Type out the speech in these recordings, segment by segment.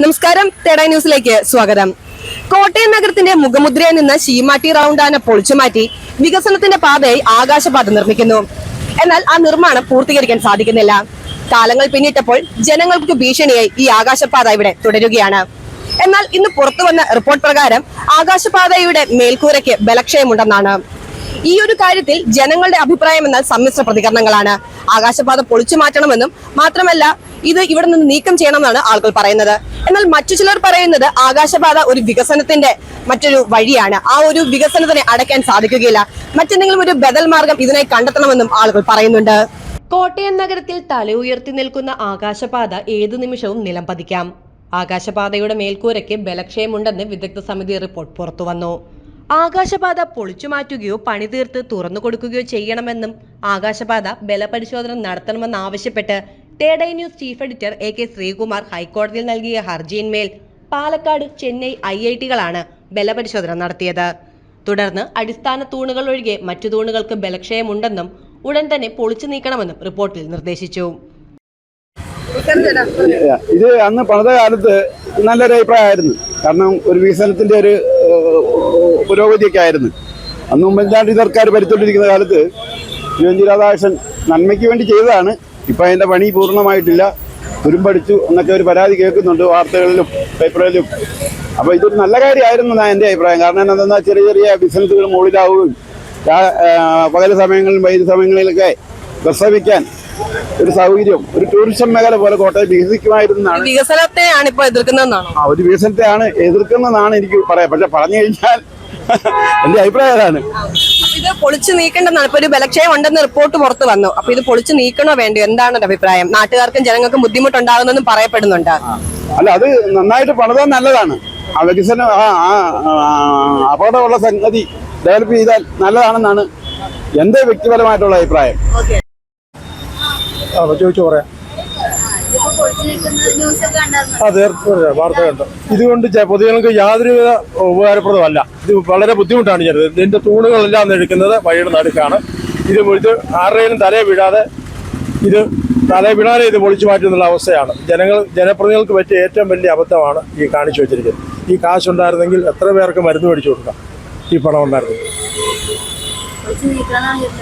നമസ്കാരം തേട ന്യൂസിലേക്ക് സ്വാഗതം. കോട്ടയം നഗരത്തിന്റെ മുഖമുദ്രയിൽ നിന്ന് ശീമാട്ടി റൗണ്ടാന പൊളിച്ചുമാറ്റി വികസനത്തിന്റെ പാതയായി ആകാശപാത നിർമ്മിക്കുന്നു. എന്നാൽ ആ നിർമ്മാണം പൂർത്തീകരിക്കാൻ സാധിക്കുന്നില്ല. കാലങ്ങൾ പിന്നിട്ടപ്പോൾ ജനങ്ങൾക്ക് ഭീഷണിയായി ഈ ആകാശപാത ഇവിടെ തുടരുകയാണ്. എന്നാൽ ഇന്ന് പുറത്തു വന്ന റിപ്പോർട്ട് പ്രകാരം ആകാശപാതയുടെ മേൽക്കൂരയ്ക്ക് ബലക്ഷയമുണ്ടെന്നാണ്. ഈ ഒരു കാര്യത്തിൽ ജനങ്ങളുടെ അഭിപ്രായം എന്നാൽ സമ്മിശ്ര പ്രതികരണങ്ങളാണ്. ആകാശപാത പൊളിച്ചു മാറ്റണമെന്നും മാത്രമല്ല ഇത് ഇവിടെ നിന്ന് നീക്കം ചെയ്യണമെന്നാണ് ആളുകൾ പറയുന്നത്. എന്നാൽ മറ്റു ചിലർ പറയുന്നത് ആകാശപാത ഒരു വികസനത്തിന്റെ മറ്റൊരു വഴിയാണ്. ആ ഒരു വികസനത്തിനെ അടയ്ക്കാൻ സാധിക്കുകയില്ല. മറ്റെന്തെങ്കിലും ഒരു ബദൽ മാർഗം ഇതിനായി കണ്ടെത്തണമെന്നും ആളുകൾ പറയുന്നുണ്ട്. കോട്ടയം നഗരത്തിൽ തല ഉയർത്തി നിൽക്കുന്ന ആകാശപാത ഏതു നിമിഷവും നിലം പതിക്കാം. ആകാശപാതയുടെ മേൽക്കൂരയ്ക്ക് ബലക്ഷയമുണ്ടെന്ന് വിദഗ്ധ സമിതി റിപ്പോർട്ട് പുറത്തുവന്നു. ആകാശപാത പൊളിച്ചു മാറ്റുകയോ പണി തീർത്ത് തുറന്നു കൊടുക്കുകയോ ചെയ്യണമെന്നും ആകാശപാത ബലപരിശോധന നടത്തണമെന്ന് തേടൈ news chief editor A K Sreekumar ഹൈക്കോടതിയിൽ നൽകിയ ഹർജിയിന്മേൽ പാലക്കാട് ചെന്നൈ ഐ ഐ ടികളാണ് ബലപരിശോധന നടത്തിയത്. തുടർന്ന് അടിസ്ഥാന തൂണുകൾ ഒഴികെ മറ്റു തൂണുകൾക്ക് ബലക്ഷയമുണ്ടെന്നും ഉടൻ തന്നെ പൊളിച്ചു നീക്കണമെന്നും റിപ്പോർട്ടിൽ നിർദ്ദേശിച്ചു. ഇത് അന്ന് പണിത കാലത്ത് നല്ലൊരു അഭിപ്രായമായിരുന്നു. കാരണം ഒരു വികസനത്തിന്റെ ഒരു പുരോഗതിയൊക്കെ ആയിരുന്നു. അന്ന് ഉമ്മൻചാണ്ടി സർക്കാർ ഭരിച്ചുകൊണ്ടിരിക്കുന്ന കാലത്ത് യുവൻ രാധാകൃഷ്ണൻ നന്മയ്ക്ക് വേണ്ടി ചെയ്തതാണ്. ഇപ്പൊ അതിന്റെ പണി പൂർണമായിട്ടില്ല. തുരുമ്പടിച്ചു എന്നൊക്കെ ഒരു പരാതി കേൾക്കുന്നുണ്ട് വാർത്തകളിലും പേപ്പറുകളിലും. അപ്പൊ ഇതൊരു നല്ല കാര്യമായിരുന്നു എന്നാണ് എന്റെ അഭിപ്രായം. കാരണം എന്താ ചെറിയ ചെറിയ ബിസിനസ്സുകൾ മുകളിലാവുകയും പകൽ സമയങ്ങളിലും വൈദ്യുതി സമയങ്ങളിലൊക്കെ പ്രസവിക്കാൻ ഒരു സൗകര്യം ഒരു ടൂറിസം മേഖല പോലെ കോട്ടയം വികസിക്കുമായിരുന്നാണ്. വികസനത്തെയാണ് ഇപ്പൊ എതിർക്കുന്നതെന്നാണ്? ആ ഒരു വികസനത്തെയാണ് എതിർക്കുന്നതെന്നാണ് എനിക്ക് പറയാം. പക്ഷെ പറഞ്ഞു കഴിഞ്ഞാൽ എന്റെ അഭിപ്രായം അതാണ്. ഇത് പൊളിച്ചു നീക്കേണ്ടെന്നാണ് ഇപ്പൊ ഒരു ബലക്ഷയം ഉണ്ടെന്ന് റിപ്പോർട്ട് പുറത്തു വന്നു. അപ്പൊ ഇത് പൊളിച്ചു നീക്കണോ വേണ്ടോ എന്താണ് ഒരു അഭിപ്രായം? നാട്ടുകാർക്കും ജനങ്ങൾക്കും ബുദ്ധിമുട്ടുണ്ടാകുന്നെന്നും പറയപ്പെടുന്നുണ്ട്. അല്ല അത് നന്നായിട്ട് പണിതാൻ നല്ലതാണ്. വികസനം അപകടമുള്ള സംഗതി ഡെവലപ്പ് ചെയ്താൽ നല്ലതാണെന്നാണ് എന്റെ വ്യക്തിപരമായിട്ടുള്ള അഭിപ്രായം. ചോദിച്ചു പറയാം ഇപ്പൊ പൊളിച്ചു നിൽക്കുന്ന ന്യൂസൊക്കെ കണ്ടായിരുന്നു ആ വാർത്ത കണ്ടു. ഇതുകൊണ്ട് പൊതുജനങ്ങൾക്ക് യാതൊരുവിധ ഉപകാരപ്രദമല്ല. ഇത് വളരെ ബുദ്ധിമുട്ടാണ് ചെയ്യുന്നത് ഇതിന്റെ തൂണുകളെല്ലാം എടുക്കുന്നത് വഴിയുടെ നടുക്കാണ്. ഇത് ഇത് ആരുടെയും തലയെ വീഴാതെ ഇത് തലയെ വീഴാതെ ഇത് പൊളിച്ചു മാറ്റുന്നുള്ള അവസ്ഥയാണ്. ജനങ്ങൾ ജനപ്രതിനിധികൾക്ക് പറ്റിയ ഏറ്റവും വലിയ അബദ്ധമാണ് ഈ കാണിച്ചു വെച്ചിരിക്കുന്നത്. ഈ കാശുണ്ടായിരുന്നെങ്കിൽ എത്ര പേർക്ക് മരുന്ന് മേടിച്ചു കൊടുക്കാം? ഈ പണം ഉണ്ടായിരുന്നു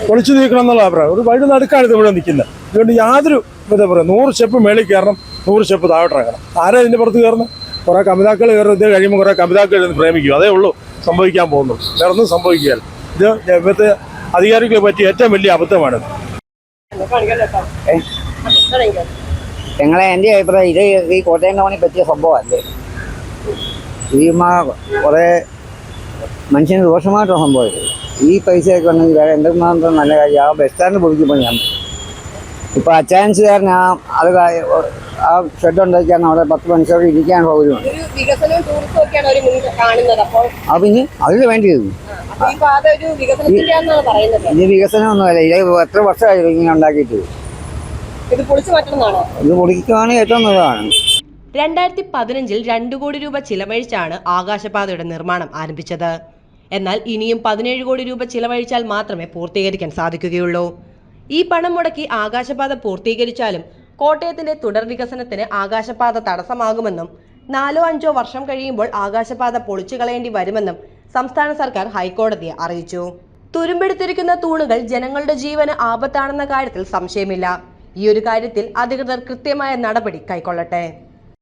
പൊളിച്ചു നീക്കണം എന്നുള്ള അഭിപ്രായം. ഒരു വഴി നടുക്കാണ് ഇത് ഇവിടെ നിൽക്കുന്നത്. അതുകൊണ്ട് യാതൊരു എന്താ പറയുക നൂറ് സ്റ്റെപ്പ് മേളിൽ കയറണം നൂറ് സ്റ്റെപ്പ് താഴോട്ട് ഇറങ്ങണം. ആരാ ഇതിന്റെ പുറത്ത് കയറുന്നത്? കുറെ കമിതാക്കൾ കയറുന്നത് ഇത് കഴിയുമ്പോൾ കുറെ കമിതാക്കൾ ഇരുന്ന് പ്രേമിക്കും. അതേ ഉള്ളൂ സംഭവിക്കാൻ പോകുന്നു. വേറെ ഒന്നും സംഭവിക്കുകയല്ല. ഇത് ഇവിടുത്തെ അധികാരികളെ പറ്റിയ ഏറ്റവും വലിയ അബദ്ധമാണിത് ഞങ്ങളെ എന്റെ അഭിപ്രായം ഇത് ഈ കോട്ടയം ടൗണിൽ പറ്റിയ സംഭവമല്ലേ? ഈ മാ കുറേ മനുഷ്യന് ദോഷമായിട്ടുള്ള സംഭവം ഇത് ഈ പൈസയൊക്കെ ഉണ്ടെങ്കിൽ വേറെ എന്തെങ്കിലും നല്ല കാര്യം ആ ബസ് സ്റ്റാൻഡ് പൊളിക്കുമ്പോൾ ഞാൻ ഇപ്പോൾ അച്ചാൻസുകാരൻ ആ അത് ആ ഷെഡ് ഉണ്ടാക്കിയാണ് അവിടെ പത്ത് മനുഷ്യർക്ക് ഇരിക്കാൻ സൗകര്യമുണ്ട് ഒരു ഇനി അതിന് വേണ്ടിയത് ഇനി വികസനം ഒന്നുമല്ല ഇത് എത്ര വർഷമായി ഇങ്ങനെ ഉണ്ടാക്കിയിട്ട്? ഇത് പൊളിച്ചു മാറ്റണമെന്നാണോ? ഇത് പൊളിക്കുകയാണെങ്കിൽ ഏറ്റവും നല്ലതാണ്. രണ്ടായിരത്തി പതിനഞ്ചിൽ രണ്ടു കോടി രൂപ ചിലവഴിച്ചാണ് ആകാശപാതയുടെ നിർമ്മാണം ആരംഭിച്ചത്. എന്നാൽ ഇനിയും പതിനേഴ് കോടി രൂപ ചിലവഴിച്ചാൽ മാത്രമേ പൂർത്തീകരിക്കാൻ സാധിക്കുകയുള്ളൂ. ഈ പണം മുടക്കി ആകാശപാത പൂർത്തീകരിച്ചാലും കോട്ടയത്തിന്റെ തുടർ വികസനത്തിന് ആകാശപാത തടസ്സമാകുമെന്നും നാലോ അഞ്ചോ വർഷം കഴിയുമ്പോൾ ആകാശപാത പൊളിച്ചു കളയേണ്ടി വരുമെന്നും സംസ്ഥാന സർക്കാർ ഹൈക്കോടതിയെ അറിയിച്ചു. തുരുമ്പെടുത്തിരിക്കുന്ന തൂണുകൾ ജനങ്ങളുടെ ജീവന് ആപത്താണെന്ന കാര്യത്തിൽ സംശയമില്ല. ഈ ഒരു കാര്യത്തിൽ അധികൃതർ കൃത്യമായ നടപടി കൈക്കൊള്ളട്ടെ.